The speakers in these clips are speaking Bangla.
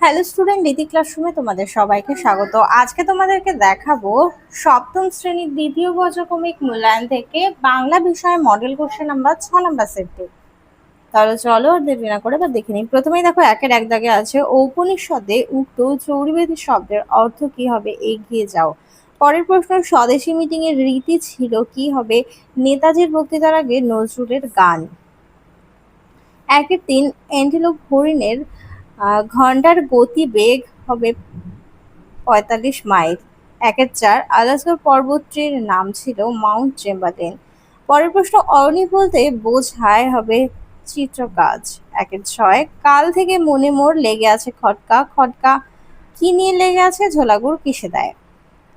হ্যালো স্টুডেন্ট রীতি ক্লাসরুমে তোমাদের সবাইকে স্বাগত। আজকে তোমাদেরকে দেখাবো সপ্তম শ্রেণির দ্বিতীয় পর্যক্রমিক মূল্যায়ন থেকে বাংলা বিষয়ে মডেল কোশ্চেন নাম্বার ছ নাম্বার সেটটি তাহলে চলো আর দেরি না করে বা দেখে নিই। প্রথমেই দেখো, একের এক দাগে আছে, ঔপনিষদে উক্ত চৌরিবেদী শব্দের অর্থ কি হবে? এগিয়ে যাও। পরের প্রশ্ন, স্বদেশী মিটিং এর রীতি ছিল কি হবে? নেতাজির বক্তৃতার আগে নজরুলের গান। একের তিন অ্যান্টিলোপ হরিণের আহ, গতি বেগ হবে পঁয়তাল্লিশ মাইল। একের চার আলাস্কা পর্বতটির নাম ছিল মাউন্ট চেম্বারলেন পরের প্রশ্ন অরণি বলতে বোঝায় হবে চিত্রকাজ। একের ছয় কাল থেকে মনে মোর লেগে আছে খটকা। খটকা কি নিয়ে লেগে আছে? ঝোলাগুড় কিসে দেয়?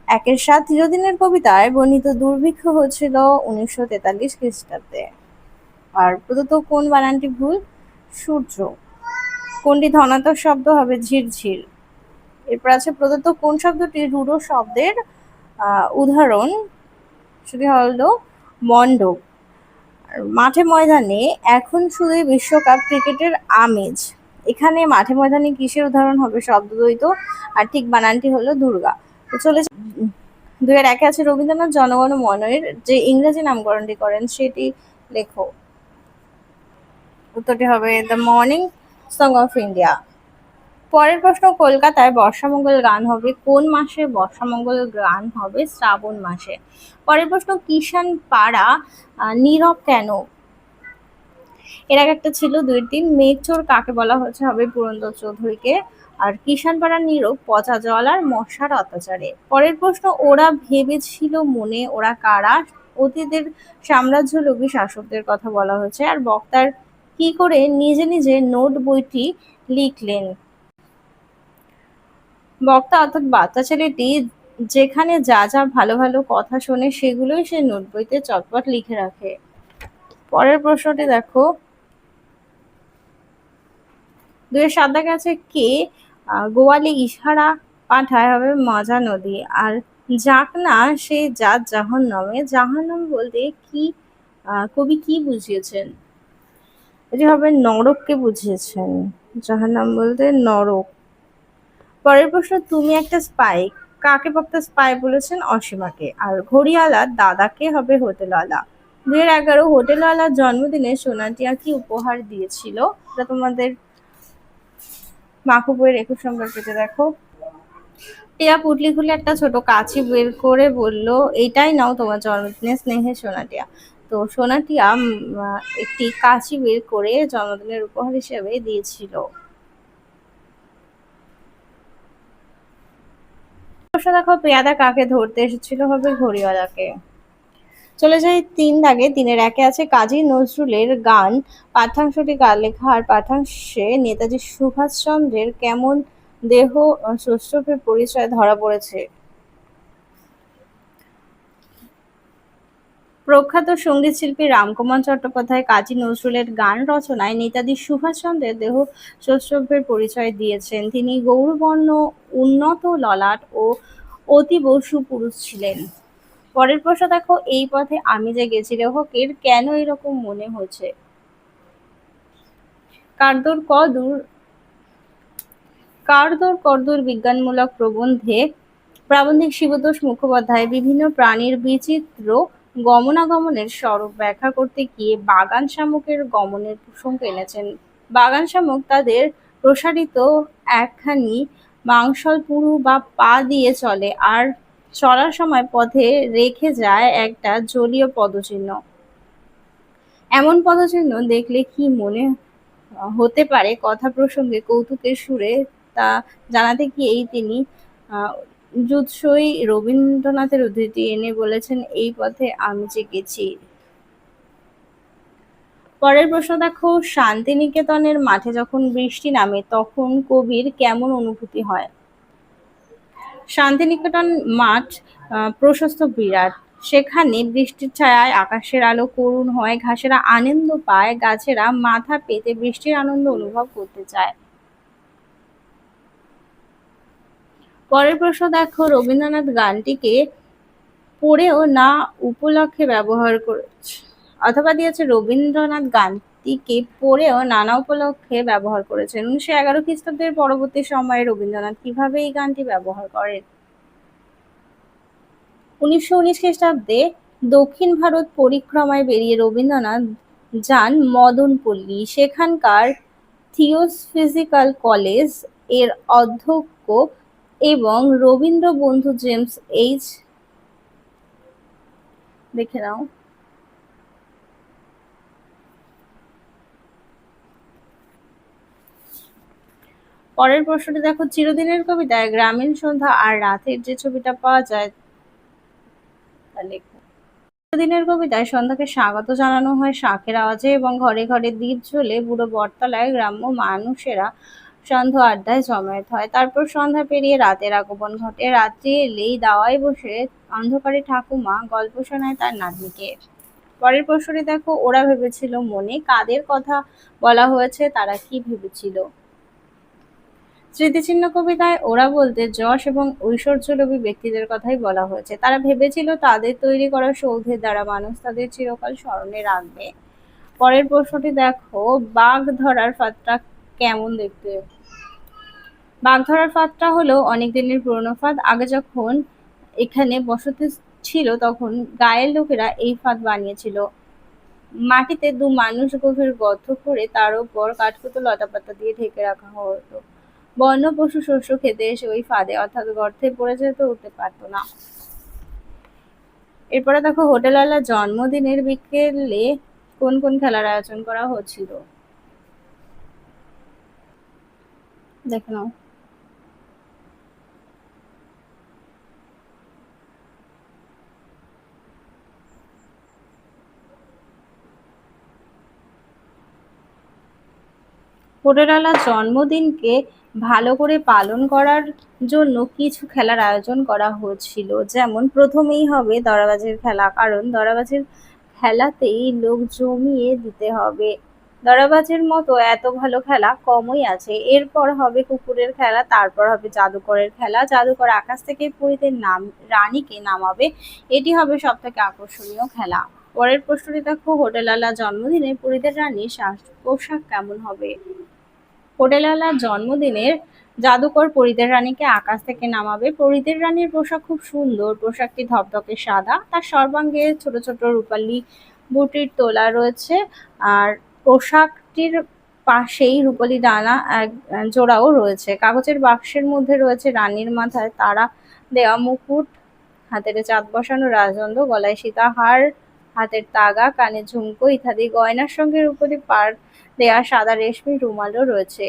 একের সাত চিরদিনের কবিতায় বর্ণিত দুর্ভিক্ষ হচ্ছিল উনিশশো তেতাল্লিশ খ্রিস্টাব্দে। আর প্রদত্ত কোন বানানটি ভুল? সূর্য। কোনটি ধনাত্মক শব্দ হবে ঝিরঝির এরপর আছে প্রদত্ত কোন শব্দটি রুড়ো শব্দের উদাহরণ? সেটি হলো মণ্ডপ মাঠে ময়দানে এখন শুধু বিশ্বকাপ ক্রিকেটের আমেজ। এখানে মাঠে ময়দানে কিসের উদাহরণ হবে শব্দদ্বৈত? আর ঠিক বানানটি হলো দুর্গা। তো চলে যা- দুইয়ের একে আছে রবীন্দ্রনাথ জনগণ মনের যে ইংরেজি নামকরণটি করেন, সেটি লেখো। উত্তরটি হবে the morning song of India পরের প্রশ্ন, কলকাতায় বর্ষামঙ্গল গান হবে। কোন মাসে বর্ষামঙ্গল গান হবে? শ্রাবণ মাসে। পরের প্রশ্ন কিষান পাড়া নীরব কেন? এর আগে একটা ছিল দুই তিন। মেঘচোর কাকে বলা হচ্ছে হবে পুরন্দর চৌধুরীকে? আর কিষান পাড়া নীরব, পচা জল আর মশার অত্যাচারে। পরের প্রশ্ন, ওরা ভেবেছিল মনে, ওরা কারা? অতীতের সাম্রাজ্য লোভী শাসকদের কথা বলা হয়েছে। আর বক্তার কি করে নিজে নিজে নোট বইটি লিখলেন? বক্তা অর্থাৎ বাচ্চা ছেলেটি যেখানে যা যা ভালো ভালো কথা শোনে সেগুলোই সে নোট বইতে চটপট লিখে রাখে। পরের প্রশ্নটি দেখো। দুয়ের সাত দাগে আছে কে গোয়ালে ইশারা পাঠায় হবে মজা নদী। আর যাক না, সে জাত জাহান নামে জাহান্নাম বলতে কি কবি কি বুঝিয়েছেন? এটি হবে নরককে বুঝিয়েছেন। জাহান্নাম বলতে নরক। পরের প্রশ্ন, তুমি একটা স্পাই কাকে বক্তা স্পাই বলেছেন? অসীমাকে। আর ঘড়িওয়ালার দাদাকে হবে হোটেলওয়ালা। দুয়ের এগারো হোটেলওয়ালার জন্মদিনে সোনাটিয়া কি উপহার দিয়েছিল? এটা তোমাদের মাখু বইয়ের একুশ নম্বর পেতে দেখো। টিয়া পুটলি খুলে একটা ছোট কাছি বের করে বলল, এইটাই নাও তোমার জন্মদিনে স্নেহে সোনাটিয়া। তো সোনাটিয়া একটি কাঁচি বের করে জন্মদিনের উপহার হিসেবে দিয়েছিল। দেখো পেয়াদা কাকে ধরতে এসেছিল হবে ঘড়িওয়ালাকে? চলে যাই তিন দাগে তিনের একে আছে কাজী নজরুলের গান। পাঠ্যাংশটি কার পাঠ্যাংশে নেতাজি সুভাষচন্দ্রের কেমন দেহ আহ, পরিচয় ধরা পড়েছে। প্রখ্যাত সংগীত শিল্পী রামকুমার চট্টোপাধ্যায় কাজী নজরুলের গান রচনায় নেতাজি সুভাষচন্দ্রের দেহ সৌষ্ঠবের পরিচয় দিয়েছেন। তিনি গৌরবর্ণ, উন্নত, ললাট ও অতীব সুপুরুষ ছিলেন। পরের প্রশ্ন দেখো, এই পথে আমি যে গেছি লেখকের কেন এরকম মনে হয়েছে কারদোর কদূর, কারদোর কর্দূর বিজ্ঞানমূলক প্রবন্ধে প্রাবন্ধিক শিবতোষ মুখোপাধ্যায় বিভিন্ন প্রাণীর বিচিত্র গমনাগমনের স্বরূপ ব্যাখ্যা করতে গিয়ে বাগান শামুকের গমনের প্রসঙ্গ এনেছেন বাগান শামুক তাদের প্রসারিত একখানি মাংসল, পুরু বা পা দিয়ে চলে আর চলার সময় পথে রেখে যায় একটা জলীয় পদচিহ্ন। এমন পদচিহ্ন দেখলে কি মনে হতে পারে? কথা প্রসঙ্গে কৌতুকের সুরে তা জানাতে গিয়েই তিনি জুৎসই রবীন্দ্রনাথের উদ্ধৃতি। এনে বলেছেন, এই পথে আমি যে গেছি পরের প্রশ্ন, দেখো, শান্তিনিকেতনের মাঠে যখন বৃষ্টি নামে, তখন কবির কেমন অনুভূতি হয়? শান্তিনিকেতন মাঠ প্রশস্ত বিরাট। সেখানে বৃষ্টির ছায়ায় আকাশের আলো করুণ হয়, ঘাসেরা আনন্দ পায়, গাছেরা মাথা পেতে বৃষ্টির আনন্দ অনুভব করতে চায়। পরের প্রশ্ন দেখো, রবীন্দ্রনাথ গানটিকে পড়েও না উপলক্ষে ব্যবহার করেছে, অথবা দিয়েছে রবীন্দ্রনাথ গান গানটিকে পড়েও নানা উপলক্ষে ব্যবহার করেছেন। উনিশশো এগারো খ্রিস্টাব্দের পরবর্তী সময়ে রবীন্দ্রনাথ কীভাবে এই গানটি ব্যবহার করেন? উনিশশো উনিশ খ্রিস্টাব্দে দক্ষিণ ভারত পরিক্রমায় বেরিয়ে রবীন্দ্রনাথ যান মদনপল্লী। সেখানকার থিওসফিজিক্যাল কলেজের অধ্যক্ষ এবং রবীন্দ্র বন্ধু জেমস এইচ, দেখে নাও। পরের প্রশ্নটি দেখো, চিরদিনের কবিতায় গ্রামীণ সন্ধ্যা আর রাতের যে ছবিটা পাওয়া যায় লেখো। চিরদিনের কবিতায় সন্ধ্যাকে স্বাগত জানানো হয় শাঁখের আওয়াজে এবং ঘরে ঘরে দ্বীপ জ্বলে বুড়ো বটতলায় গ্রাম্য মানুষেরা সন্ধ্যা আড্ডায় জমায়েত হয়। তারপর সন্ধ্যা পেরিয়ে রাতের আগমন ঘটে। রাত্রি এলেই দাওয়ায় বসে অন্ধকারে ঠাকুমা গল্প শোনায় তার নাতনিকে। পরের প্রশ্নটি দেখো, ওরা ভেবেছিল মনে কাদের কথা বলা হয়েছে, তারা কি ভেবেছিল? স্মৃতিচিহ্ন কবিতায় ওরা বলতে যশ এবং ঐশ্বর্যলোভী ব্যক্তিদের কথাই বলা হয়েছে। তারা ভেবেছিল তাদের তৈরি করা সৌধের দ্বারা মানুষ তাদের চিরকাল স্মরণে রাখবে। পরের প্রশ্নটি দেখো, বাঘ ধরার ফাঁদটা কেমন দেখতে? বাঘ ধরার ফাঁদটা হলো অনেক দিনের পুরনো ফাঁদ। আগে যখন এখানে বসতি ছিল, তখন গায়ের লোকেরা এই ফাঁদ বানিয়েছিল। মাটিতে দু মানুষ গভীর গর্ত করে তার উপর কাঠকুটো লতাপাতা দিয়ে ঢেকে রাখা হতো। বন্য পশু শস্য খেতে এসে ওই ফাঁদে, অর্থাৎ গর্তে পড়ে যেত, উঠতে পারতো না। এরপরে দেখো হোটেলওয়ালা জন্মদিনের বিকেলে কোন কোন খেলার আয়োজন করা হচ্ছিল? দেখে নাও। জন্মদিনকে ভালো করে পালন করার জন্য কিছু খেলার আয়োজন করা হয়েছিল যেমন প্রথমেই হবে দরাবাজের খেলা, কারণ দরাবাজের খেলাতেই লোক জমিয়ে দিতে হবে। দরাবাজের মতো এত ভালো খেলা কমই আছে। এরপর হবে কুকুরের খেলা, তারপর হবে জাদুকরের খেলা। জাদুকর আকাশ থেকে পরিদের নাম, রানীকে নামাবে। এটি হবে সব থেকে আকর্ষণীয় খেলা। পরের প্রশ্নটি দেখো হোটেলওয়ালা জন্মদিনে পরিদের রানীর পোশাক কেমন হবে? হোটেলওয়ালার জন্মদিনের জাদুকর পরিদের রানীকে আকাশ থেকে নামাবে। পরিদের রানীর পোশাক খুব সুন্দর। পোশাকটি ধপধপে সাদা। তার সর্বাঙ্গে ছোট ছোট রূপালী বুটির তোলা রয়েছে। আর পোশাকটির পাশেই রূপালী ডানা এক জোড়াও রয়েছে। কাগজের বাক্সের মধ্যে রয়েছে রানীর মাথায় তারা দেওয়া মুকুট, হাতের চাঁদ বসানো রাজদণ্ড, গলায় সীতাহার, হাতের তাগা, কানে ঝুমকো ইত্যাদি। গয়নার সঙ্গে রূপলি পার দেয়া সাদা রেশমি রুমালও রয়েছে।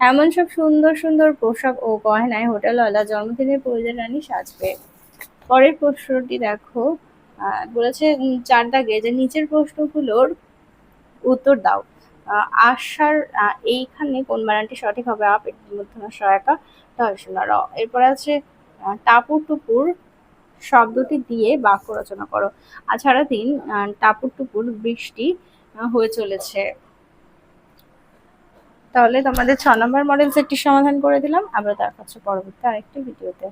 এমন সব সুন্দর সুন্দর পোশাক ও গয়নায় হোটেলওয়ালা জন্মদিনের পরিদের রানী সাজবে। পরের প্রশ্নটি দেখো। বলেছে চার দাগে যে নিচের প্রশ্নগুলোর উত্তর দাও। আশার এইখানে কোন বানানটি সঠিক হবে আপ, এর মধ্যমা সহায়িকা ঢয়সনা র এরপর আছে টাপুর টুপুর শব্দটি দিয়ে বাক্য রচনা করো। আছাড়া দিন টাপুর টুপুর বৃষ্টি হয়ে চলেছে। তাহলে তোমাদের ছ নম্বর মডেল সেটটি সমাধান করে দিলাম। আবার তার কাছে পরবর্তী আরেকটি ভিডিওতে